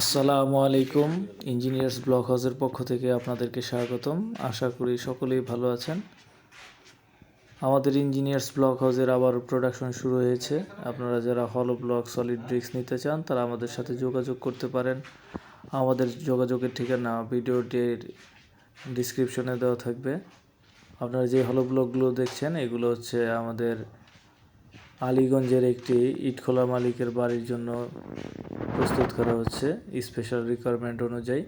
আসসালামু আলাইকুম, engineers block হাউসের পক্ষ থেকে আপনাদেরকে স্বাগতম। আশা করি সকলেই ভালো আছেন। আমাদের ইঞ্জিনিয়ার্স ব্লক হাউসের আবার প্রোডাকশন শুরু হয়েছে। আপনারা যারা হলো ব্লক সলিড ব্রিক্স নিতে চান, তারা আমাদের সাথে যোগাযোগ করতে পারেন। আমাদের যোগাযোগের ঠিকানা ভিডিওটির ডিসক্রিপশনে দেওয়া থাকবে। আপনারা যে হলো ব্লকগুলো দেখছেন, এগুলো হচ্ছে আমাদের আলীগঞ্জের একটি ইটখোলা মালিকের বাড়ির জন্য প্রস্তুত করা হচ্ছে স্পেশাল রিকোয়ারমেন্ট অনুযায়ী।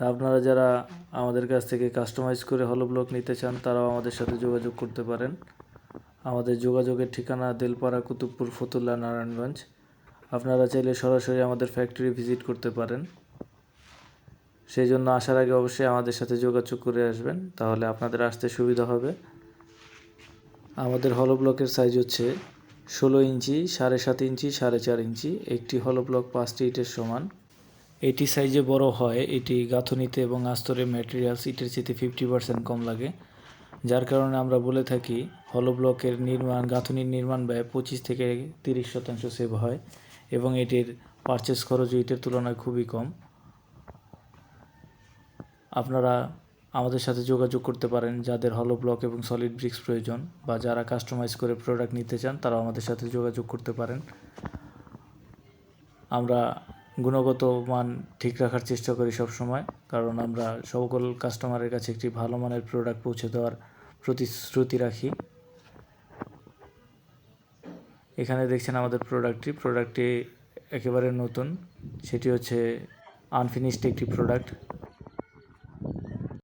আপনারা যারা আমাদের কাছ থেকে কাস্টমাইজ করে হলো ব্লক নিতে চান, তারাও আমাদের সাথে যোগাযোগ করতে পারেন। আমাদের যোগাযোগের ঠিকানা দেলপাড়া, কুতুবপুর, ফতুল্লা, নারায়ণগঞ্জ। আপনারা চাইলে সরাসরি আমাদের ফ্যাক্টরি ভিজিট করতে পারেন। সেই জন্য আসার আগে অবশ্যই আমাদের সাথে যোগাযোগ করে আসবেন, তাহলে আপনাদের আসতে সুবিধা হবে। আমাদের হলো ব্লকের সাইজ হচ্ছে ষোলো ইঞ্চি, সাড়ে সাত ইঞ্চি, সাড়ে চার ইঞ্চি, একটি হলো ব্লক পাঁচটি ইটের সমান। এটি সাইজে বড় হয়, এটি গাঁথনিতে এবং আস্তরে ম্যাটেরিয়ালস ইটের চেয়ে ফিফটি পার্সেন্ট কম লাগে। যার কারণে আমরা বলে থাকি হলো ব্লকের নির্মাণ, গাঁথনির নির্মাণ ব্যয় পঁচিশ থেকে তিরিশ শতাংশ সেভ হয় এবং এটির পারচেস খরচ ইটের তুলনায় খুবই কম। আপনারা আমাদের সাথে যোগাযোগ করতে পারেন যাদের হলো ব্লক এবং সলিড ব্রিক্স প্রয়োজন বা যারা কাস্টমাইজ করে প্রোডাক্ট নিতে চান, তারাও আমাদের সাথে যোগাযোগ করতে পারেন। আমরা গুণগত মান ঠিক রাখার চেষ্টা করি সব সময় কারণ আমরা সকল কাস্টমারের কাছে একটি ভালো মানের প্রোডাক্ট পৌঁছে দেওয়ার প্রতিশ্রুতি রাখি। এখানে দেখছেন আমাদের প্রোডাক্টটি প্রোডাক্টটি একেবারে নতুন। সেটি হচ্ছে আনফিনিশড একটি প্রোডাক্ট